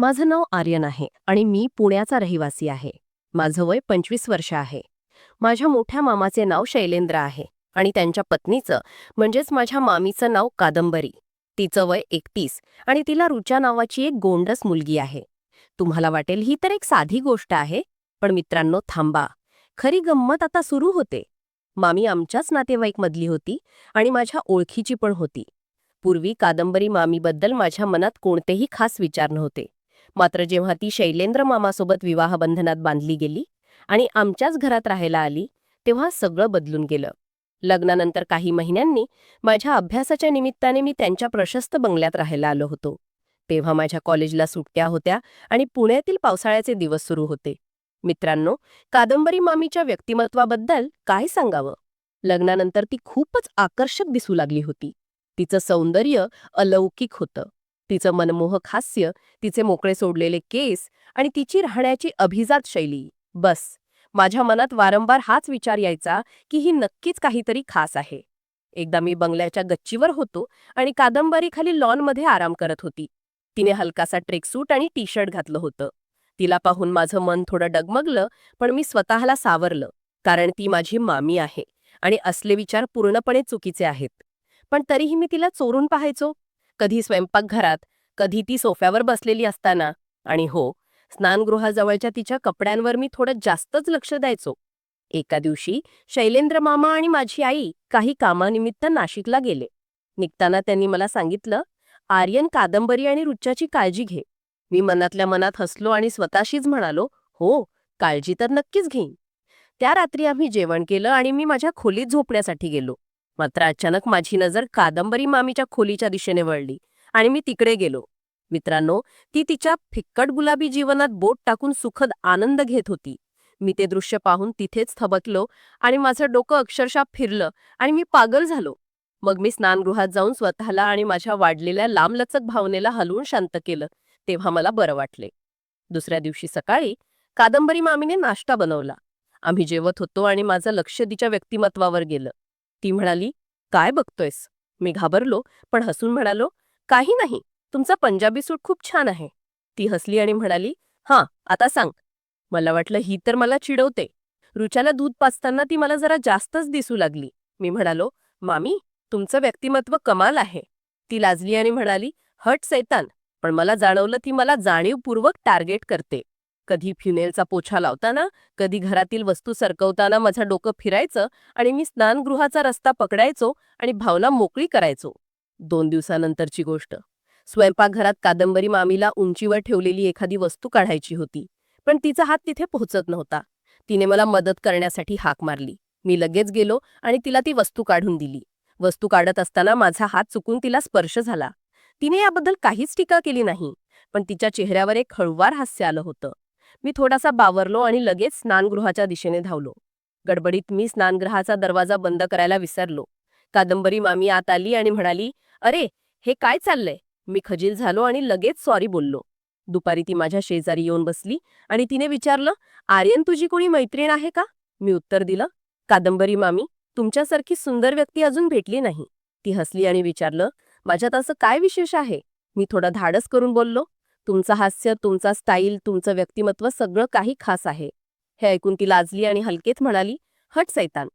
माझं नाव आर्यन आहे आणि मी पुण्याचा रहिवासी आहे. माझं वय पंचवीस वर्ष आहे. माझ्या मोठ्या मामाचे नाव शैलेंद्र आहे आणि त्यांच्या पत्नीचं म्हणजेच माझ्या मामीचं नाव कादंबरी. तिचं वय एकतीस आणि तिला रुचा नावाची एक गोंडस मुलगी आहे. तुम्हाला वाटेल ही तर एक साधी गोष्ट आहे पण मित्रांनो थांबा. खरी गंमत आता सुरू होते. मामी आमच्याच नातेवाईकमधली होती आणि माझ्या ओळखीची पण होती. पूर्वी कादंबरी मामीबद्दल माझ्या मनात कोणतेही खास विचार नव्हते. मात्र जेव्हा ती शैलेंद्र मामासोबत विवाहबंधनात बांधली गेली आणि आमच्याच घरात राहायला आली तेव्हा सगळं बदलून गेलं. लग्नानंतर काही महिन्यांनी माझ्या अभ्यासाच्या निमित्ताने मी त्यांच्या प्रशस्त बंगल्यात राहायला आलो होतो. तेव्हा माझ्या कॉलेजला सुट्ट्या होत्या आणि पुण्यातील पावसाळ्याचे दिवस सुरू होते. मित्रांनो कादंबरी मामीच्या व्यक्तिमत्वाबद्दल काय सांगावं? लग्नानंतर ती खूपच आकर्षक दिसू लागली होती. तिचं सौंदर्य अलौकिक होतं. तिचं मनमोहक हास्य तिचे मोकळे सोडलेले केस आणि तिची राहण्याची अभिजात शैली. बस. माझ्या मनात वारंवार हाच विचार यायचा की ही नक्कीच काहीतरी खास आहे. एकदा मी बंगल्याच्या गच्चीवर होतो आणि कादंबरीखाली लॉनमध्ये आराम करत होती. तिने हलकासा ट्रेकसूट आणि टी शर्ट घातलं होतं. तिला पाहून माझं मन थोडं डगमगलं पण मी स्वतःला सावरलं कारण ती माझी मामी आहे आणि असले विचार पूर्णपणे चुकीचे आहेत. पण तरीही मी तिला चोरून पाहायचो. कधी स्वयंपाकघरात कधी ती सोफ्यावर बसलेली असताना. आणि हो स्नानगृहाजवळच्या तिच्या कपड्यांवर मी थोडं जास्तच लक्ष द्यायचो. एका दिवशी शैलेंद्र मामा आणि माझी आई काही कामानिमित्त नाशिकला गेले. निघताना त्यांनी मला सांगितलं आर्यन कादंबरी आणि रुच्चाची काळजी घे. मी मनातल्या मनात हसलो आणि स्वतःशीच म्हणालो हो काळजी तर नक्कीच घेईन. त्या रात्री आम्ही जेवण केलं आणि मी माझ्या खोलीत झोपण्यासाठी गेलो. मात्र अचानक माझी नजर कादंबरी मामीच्या खोलीच्या दिशेने वळली आणि मी तिकडे गेलो. मित्रांनो ती तिच्या फिक्कट गुलाबी जीवनात बोट टाकून सुखद आनंद घेत होती. मी ते दृश्य पाहून तिथेच थबकलो आणि माझं डोकं अक्षरशः फिरलं आणि मी पागल झालो. मग मी स्नानगृहात जाऊन स्वतःला आणि माझ्या वाढलेल्या लांबलचक भावनेला हलवून शांत केलं तेव्हा मला बरं वाटले. दुसऱ्या दिवशी सकाळी कादंबरी मामीने नाश्ता बनवला. आम्ही जेवत होतो आणि माझं लक्ष तिच्या व्यक्तिमत्वावर गेलं. ती म्हणाली काय बघतोयस? मी घाबरलो पण हसून म्हणालो काही नाही तुमचा पंजाबी सूट खूप छान आहे. ती हसली आणि म्हणाली हां आता सांग. मला वाटलं ही तर मला चिडवते. रुचाला दूध पाचताना ती मला जरा जास्तच दिसू लागली. मी म्हणालो मामी तुमचं व्यक्तिमत्व कमाल आहे. ती लाजली आणि म्हणाली हट सैतान पण मला जाणवलं ती मला जाणीवपूर्वक टार्गेट करते. कधी फ्युनेलचा पोछा लावताना कधी घरातील वस्तू सरकवताना माझं डोकं फिरायचं आणि मी स्नानगृहाचा रस्ता पकडायचो आणि भावना मोकळी करायचो. दोन दिवसानंतरची गोष्ट. स्वयंपाकघरात कादंबरी मामीला उंचीवर ठेवलेली एखादी वस्तू काढायची होती पण तिचा हात तिथे पोहोचत नव्हता. तिने मला मदत करण्यासाठी हाक मारली. मी लगेच गेलो आणि तिला ती वस्तू काढून दिली. वस्तू काढत असताना माझा हात चुकून तिला स्पर्श झाला. तिने याबद्दल काहीच टीका केली नाही पण तिच्या चेहऱ्यावर एक हळुवार हास्य आलं होतं. मी थोडासा बावरलो आणि लगेच स्नानगृहाच्या दिशेने धावलो. गडबडीत मी स्नानगृहाचा दरवाजा बंद करायला विसरलो. कादंबरी मामी आत आली आणि म्हणाली अरे हे काय चाललंय? मी खजील झालो आणि लगेच सॉरी बोललो. दुपारी ती माझ्या शेजारी येऊन बसली आणि तिने विचारलं आर्यन तुझी कोणी मैत्रीण आहे का? मी उत्तर दिलं कादंबरी मामी तुमच्यासारखी सुंदर व्यक्ती अजून भेटली नाही. ती हसली आणि विचारलं माझ्यात असं काय विशेष आहे? मी थोडा धाडस करून बोललो तुमचं हास्य तुमचा स्टाईल तुमचं व्यक्तिमत्व सगळं काही खास आहे. हे ऐकून ती लाजली आणि हलकेत म्हणाली हट सैतान.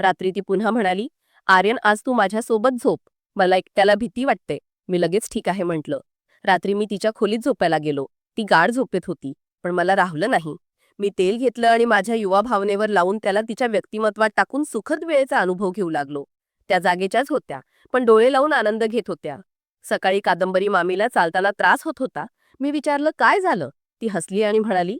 रात्री ती पुन्हा म्हणाली आर्यन आज तू माझ्यासोबत झोप. मला एकट्याला भीती वाटते. मी लगेच ठीक आहे म्हटलं. रात्री मी तिच्या खोलीत झोपायला गेलो. ती गाढ झोपेत होती पण मला राहलं नाही. मी तेल घेतलं आणि माझ्या युवा भावनेवर लावून त्याला तिच्या व्यक्तिमत्वात टाकून सुखद वेळेचा अनुभव घेऊ लागलो. त्या जागेच्याच होत्या पण डोळे लावून आनंद घेत होत्या. सकाळी कादंबरी मामीला चालताना त्रास होत होता मी विचारलं काय झालं? ती हसली आणि म्हणाली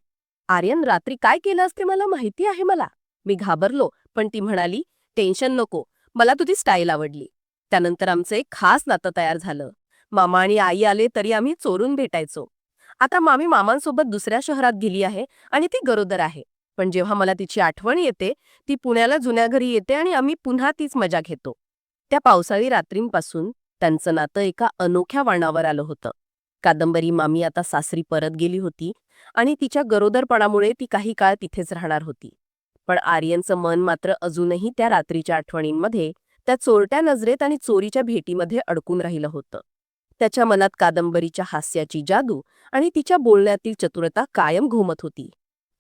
आर्यन रात्री काय केलं असते मला माहिती आहे मला. मी घाबरलो पण ती म्हणाली टेन्शन नको मला तुझी स्टाईल आवडली. त्यानंतर आमचं एक खास नातं तयार झालं. मामा आणि आई आले तरी आम्ही चोरून भेटायचो. आता मामी मामांसोबत दुसऱ्या शहरात गेली आहे आणि ती गरोदर आहे. पण जेव्हा मला तिची आठवण येते ती पुण्याला जुन्या घरी येते आणि आम्ही पुन्हा तीच मजा घेतो. त्या पावसाळी रात्रींपासून त्यांचं नातं एका अनोख्या वळणावर आलं होतं. कादंबरी मामी आता सासरी परत गेली होती आणि तिच्या गरोदरपणामुळे ती काही काळ तिथेच राहणार होती. पण आर्यनचं मन मात्र अजूनही त्या रात्रीच्या आठवणींमध्ये त्या चोरट्या नजरेत आणि चोरीच्या भेटीमध्ये अडकून राहिलं होतं. त्याच्या मनात कादंबरीच्या हास्याची जादू आणि तिच्या बोलण्यातील चतुरता कायम घुमत होती.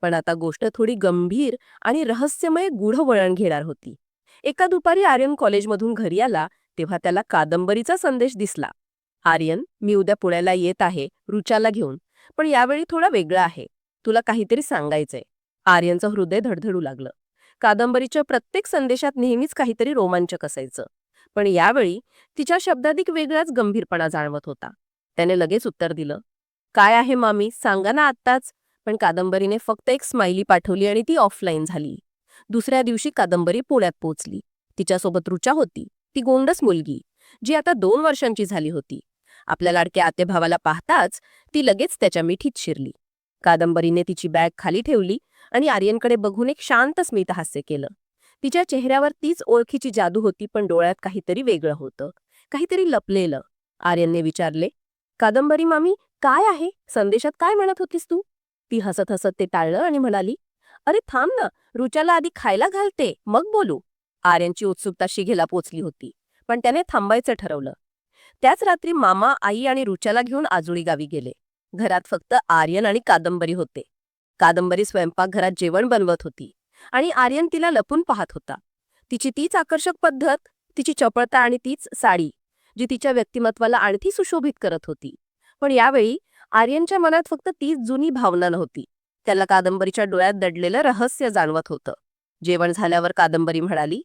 पण आता गोष्ट थोडी गंभीर आणि रहस्यमय गूढ वळण घेणार होती. एका दुपारी आर्यन कॉलेजमधून घरी आला तेव्हा त्याला कादंबरीचा संदेश दिसला. आर्यन मी उद्या पुण्याला येत आहे रुचाला घेऊन. पण यावेळी थोडा वेगळा आहे. तुला काहीतरी सांगायचंय. आर्यनचं हृदय धडधडू लागलं. कादंबरीच्या प्रत्येक संदेशात नेहमीच काहीतरी रोमांचक असायचं. पण यावेळी तिच्या शब्दाधिक वेगळाच गंभीरपणा जाणवत होता. त्याने लगेच उत्तर दिलं. काय आहे मामी? सांगा ना आत्ताच. पण कादंबरीने फक्त एक स्माइली पाठवली आणि ती ऑफलाईन झाली. दुसऱ्या दिवशी कादंबरी पुण्यात पोचली तिच्यासोबत रुचा होती. ती गोंडस मुलगी जी आता दोन वर्षांची झाली होती. आपल्या लाडक्या आतेभावाला पाहताच ती लगेच त्याच्या मिठीत शिरली. कादंबरीने तिची बॅग खाली ठेवली आणि आर्यनकडे बघून एक शांत स्मित हास्य केलं. तिच्या चेहऱ्यावर तीच ओळखीची जादू होती पण डोळ्यात काहीतरी वेगळं होतं. काहीतरी लपलेलं. आर्यनने विचारले कादंबरी मामी काय आहे? संदेशात काय म्हणत होतीस तू? ती हसत हसत ते टाळलं आणि म्हणाली अरे थांब ना रुचाला आधी खायला घालते मग बोलू. आर्यनची उत्सुकता शिघेला पोचली होती पण त्याने थांबायचं ठरवलं. त्याच रात्री मामा आई आणि रुचाला घेऊन आजुळी गावी गेले. घरात फक्त आर्यन आणि कादंबरी होते. कादंबरी स्वयंपाकघरात जेवण बनवत होती आणि आर्यन तिला लपून पाहत होता. तिची तीच आकर्षक पद्धत तिची चपळता आणि तीच साडी जी तिच्या व्यक्तिमत्वाला आणखी सुशोभित करत होती. पण यावेळी आर्यनच्या मनात फक्त तीच जुनी भावना नव्हती. त्याला कादंबरीच्या डोळ्यात दडलेलं रहस्य जाणवत होतं. जेवण झाल्यावर कादंबरी म्हणाली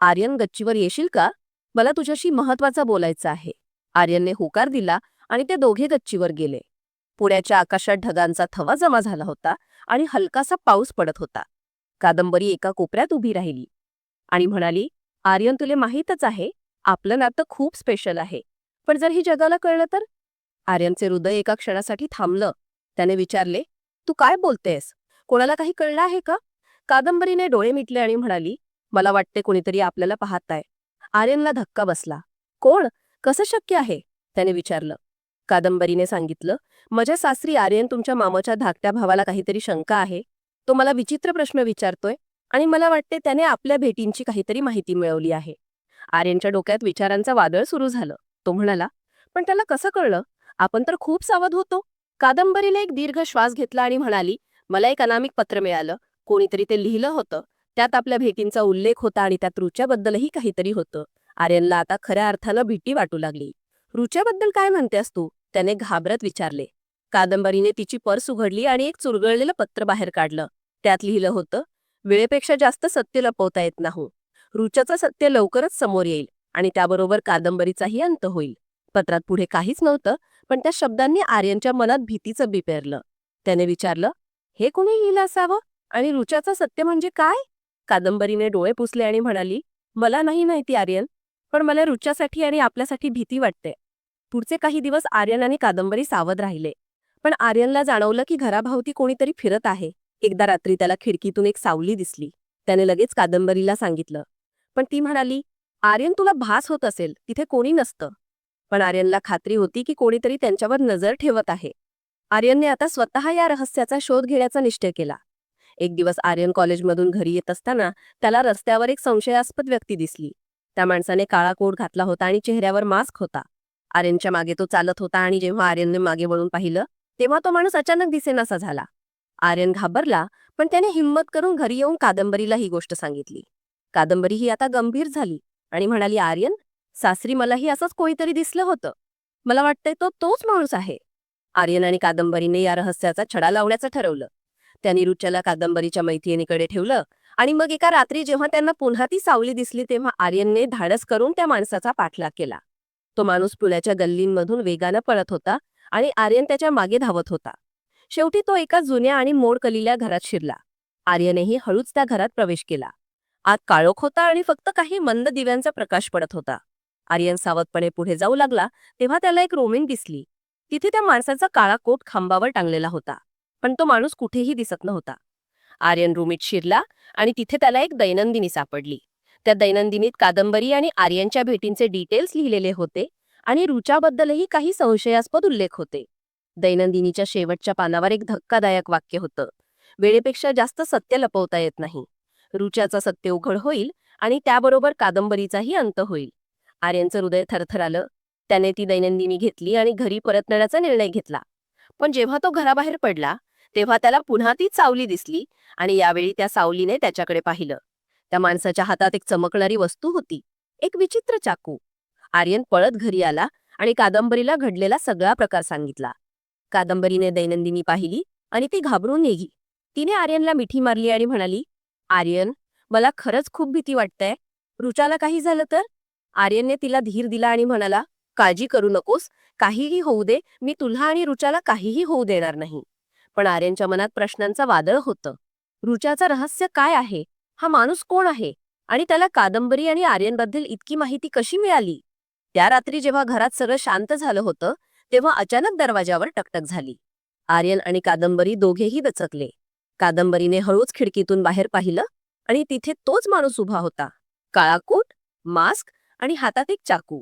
आर्यन गच्चीवर येशील का? मला तुझ्याशी महत्वाचं बोलायचं आहे. आर्यनने होकार दिला आणि ते दोघे गच्चीवर गेले. पुण्याच्या आकाशात ढगांचा थवा जमा झाला होता आणि हलकासा पाऊस पडत होता. कादंबरी एका कोपऱ्यात उभी राहिली आणि म्हणाली आर्यन तुले माहीतच आहे आपलं नातं खूप स्पेशल आहे. पण जर ही जगाला कळलं तर? आर्यनचे हृदय एका क्षणासाठी थांबलं. त्याने विचारले तू काय बोलतेस? कोणाला काही कळलं आहे का? कादंबरीने डोळे मिटले आणि म्हणाली मला वाटते कोणीतरी आपल्याला पाहताय. आर्यनला धक्का बसला. कोण? कसं शक्य आहे? त्याने विचारलं. कादंबरीने सांगितलं माझ्या सासरी आर्यन तुमच्या मामाच्या धाकट्या भावाला काहीतरी शंका आहे. तो मला विचित्र प्रश्न विचारतोय आणि मला वाटते त्याने आपल्या भेटींची काहीतरी माहिती मिळवली आहे. आर्यनच्या डोक्यात विचारांचा वादळ सुरू झालं. तो म्हणाला पण त्याला कसं कळलं? आपण तर खूप सावध होतो. कादंबरीने एक दीर्घ श्वास घेतला आणि म्हणाली मला एक अनामिक पत्र मिळालं. कोणीतरी ते लिहिलं होतं. त्यात आपल्या भेटींचा उल्लेख होता आणि त्यात रुच्याबद्दलही काहीतरी होतं. आर्यनला आता खऱ्या अर्थानं भीती वाटू लागली. रुच्याबद्दल काय म्हणतेस तू? त्याने घाबरत विचारले. कादंबरीने तिची पर्स उघडली आणि एक चुरगळलेलं पत्र बाहेर काढलं. त्यात लिहिलं होतं वेळेपेक्षा जास्त सत्य लपवता येत नाही. रुच्याचं सत्य लवकरच समोर येईल आणि त्याबरोबर कादंबरीचाही अंत होईल. पत्रात पुढे काहीच नव्हतं पण त्या शब्दांनी आर्यनच्या मनात भीतीचं बी पेरलं. त्याने विचारलं हे कोणी लिहिलं असावं? आणि रुच्याचं सत्य म्हणजे काय? कादंबरीने डोळे पुसले आणि म्हणाली मला नाही माहिती आर्यन. पण मला रुच्यासाठी आणि आपल्यासाठी भीती वाटते. पुढचे काही दिवस आर्यन आणि कादंबरी सावध राहिले. पण आर्यनला जाणवलं की घराभोवती कोणीतरी फिरत आहे. एकदा रात्री त्याला खिडकीतून एक सावली दिसली. त्याने लगेच कादंबरीला सांगितलं. पण ती म्हणाली आर्यन तुला भास होत असेल. तिथे कोणी नसतं. पण आर्यनला खात्री होती की कोणीतरी त्यांच्यावर नजर ठेवत आहे. आर्यनने आता स्वतः या रहस्याचा शोध घेण्याचा निश्चय केला. एक दिवस आर्यन कॉलेजमधून घरी येत असताना त्याला रस्त्यावर एक संशयास्पद व्यक्ती दिसली. त्या माणसाने काळा कोट घातला होता आणि चेहऱ्यावर मास्क होता. आर्यनच्या मागे तो चालत होता आणि जेव्हा आर्यनने मागे वळून पाहिलं तेव्हा तो माणूस अचानक दिसेनासा झाला. आर्यन घाबरला पण त्याने हिंमत करून घरी येऊन कादंबरीला ही गोष्ट सांगितली. कादंबरी ही आता गंभीर झाली आणि म्हणाली आर्यन सासरी मलाही असंच कोणीतरी दिसलं होतं. मला वाटतंय तो तोच माणूस आहे. आर्यन आणि कादंबरीने या रहस्याचा छडा लावण्याचं ठरवलं. त्यांनी रुच्याला कादंबरीच्या मैत्रिणीकडे ठेवलं आणि मग एका रात्री जेव्हा त्यांना पुन्हा ती सावली दिसली तेव्हा आर्यनने धाडस करून त्या माणसाचा पाठलाग केला. तो माणूस पुण्याच्या गल्लींमधून वेगानं पळत होता आणि आर्यन त्याच्यामागे धावत होता. शेवटी तो एका जुन्या आणि मोडकलील्या घरात शिरला. आर्यनेही हळूच त्या घरात प्रवेश केला. आत काळोख होता आणि फक्त काही मंद दिव्यांचा प्रकाश पडत होता. आर्यन सावधपणे पुढे जाऊ लागला तेव्हा त्याला एक रोमिन दिसली. तिथे त्या माणसाचा काळा कोट खांबावर टांगलेला होता. पण तो माणूस कुठेही दिसत नव्हता. आर्यन रूमीत शिरला आणि तिथे त्याला एक दैनंदिनी सापडली. त्या दैनंदिनीत कादंबरी आणि आर्यनच्या भेटींचे डिटेल्स लिहिलेले होते आणि रुचाबद्दलही काही संशयास्पद उल्लेख होते. दैनंदिनीच्या शेवटच्या पानावर एक धक्कादायक वाक्य होतं. वेळेपेक्षा जास्त सत्य लपवता येत नाही. रुचाचा सत्य उघड होईल आणि त्याबरोबर कादंबरीचाही अंत होईल. आर्यनचं हृदय थरथरालं. त्याने ती दैनंदिनी घेतली आणि घरी परतण्याचा निर्णय घेतला. पण जेव्हा तो घराबाहेर पडला तेव्हा त्याला पुन्हा ती सावली दिसली आणि यावेळी त्या सावलीने त्याच्याकडे पाहिलं. त्या माणसाच्या हातात एक चमकणारी वस्तू होती एक विचित्र चाकू. आर्यन पळत घरी आला आणि कादंबरीला घडलेला सगळा प्रकार सांगितला. कादंबरीने दैनंदिनी पाहिली आणि ती घाबरून निघी. तिने आर्यनला मिठी मारली आणि म्हणाली आर्यन मला खरंच खूप भीती वाटतंय. रुचाला काही झालं तर? आर्यनने तिला धीर दिला आणि म्हणाला काळजी करू नकोस. काहीही होऊ दे. मी तुला आणि रुचाला काहीही होऊ देणार नाही. पण आर्यनच्या मनात प्रश्नांचं वादळ होतं. रुचाचं रहस्य काय आहे? हा माणूस कोण आहे? आणि त्याला कादंबरी आणि आर्यनबद्दल इतकी माहिती कशी मिळाली? त्या रात्री जेव्हा घरात सगळं शांत झालं होतं तेव्हा अचानक दरवाजावर टकटक झाली. आर्यन आणि कादंबरी दोघेही दचकले. कादंबरीने हळूच खिडकीतून बाहेर पाहिलं आणि तिथे तोच माणूस उभा होता. काळाकोट मास्क आणि हातात एक चाकू.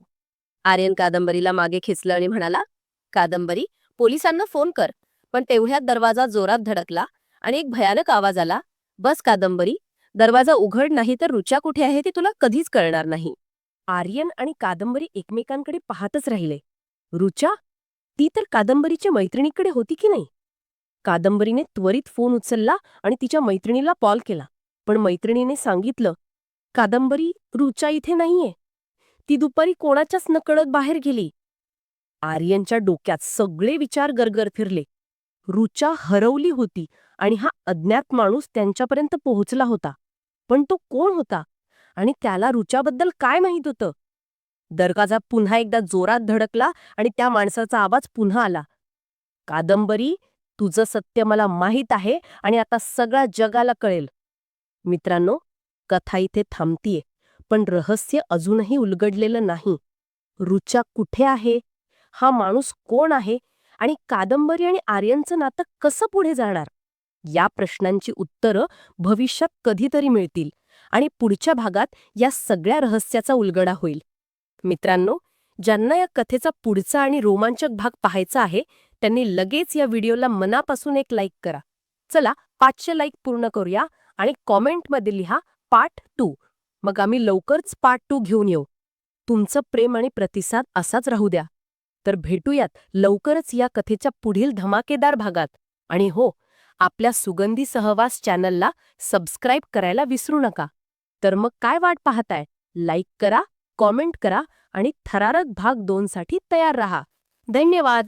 आर्यन कादंबरीला मागे खेचलं आणि म्हणाला कादंबरी पोलिसांना फोन कर. पण तेवढ्यात दरवाजा जोरात धडकला आणि एक भयानक आवाज आला बस कादंबरी दरवाजा उघड नाही तर रुचा कुठे आहे ते तुला कधीच कळणार नाही. आर्यन आणि कादंबरी एकमेकांकडे पाहतच राहिले. रुचा ती तर कादंबरीच्या मैत्रिणीकडे होती की नाही? कादंबरीने त्वरित फोन उचलला आणि तिच्या मैत्रिणीला कॉल केला. पण मैत्रिणीने सांगितलं कादंबरी रुचा इथे नाहीये. ती दुपारी कोणाच्याच नकळत बाहेर गेली. आर्यनच्या डोक्यात सगळे विचार गरगर फिरले. रुचा हरवली होती आणि हा अज्ञात माणूस त्यांच्यापर्यंत पोहोचला होता. पण तो कोण होता? आणि त्याला रुचाबद्दल काय माहीत होतं? दरवाजा पुन्हा एकदा जोरात धडकला आणि त्या माणसाचा आवाज पुन्हा आला. कादंबरी तुझं सत्य मला माहीत आहे आणि आता सगळ्या जगाला कळेल. मित्रांनो कथा इथे थांबतीये पण रहस्य अजूनही उलगडलेलं नाही. रुचा कुठे आहे? हा माणूस कोण आहे? आणि कादंबरी आणि आर्यनचं नातं कसं पुढे जाणार? या प्रश्नांची उत्तरं भविष्यात कधीतरी मिळतील आणि पुढच्या भागात या सगळ्या रहस्याचा उलगडा होईल. मित्रांनो ज्यांना या कथेचा पुढचा आणि रोमांचक भाग पाहायचा आहे त्यांनी लगेच या व्हिडिओला मनापासून एक लाईक करा. चला पाचशे लाईक पूर्ण करूया आणि कॉमेंटमध्ये लिहा पार्ट टू. मग आम्ही लवकरच पार्ट टू घेऊन येऊ. तुमचं प्रेम आणि प्रतिसाद असाच राहू द्या. तर भेटूयात लवकरच या कथेच्या पुढील धमाकेदार भागात. आणि हो आपल्या सुगंधी सहवास चॅनलला सबस्क्राईब करायला विसरू नका. तर मग काय वाट पाहताय? लाईक करा कॉमेंट करा आणि थरारक भाग दोनसाठी तयार रहा. धन्यवाद!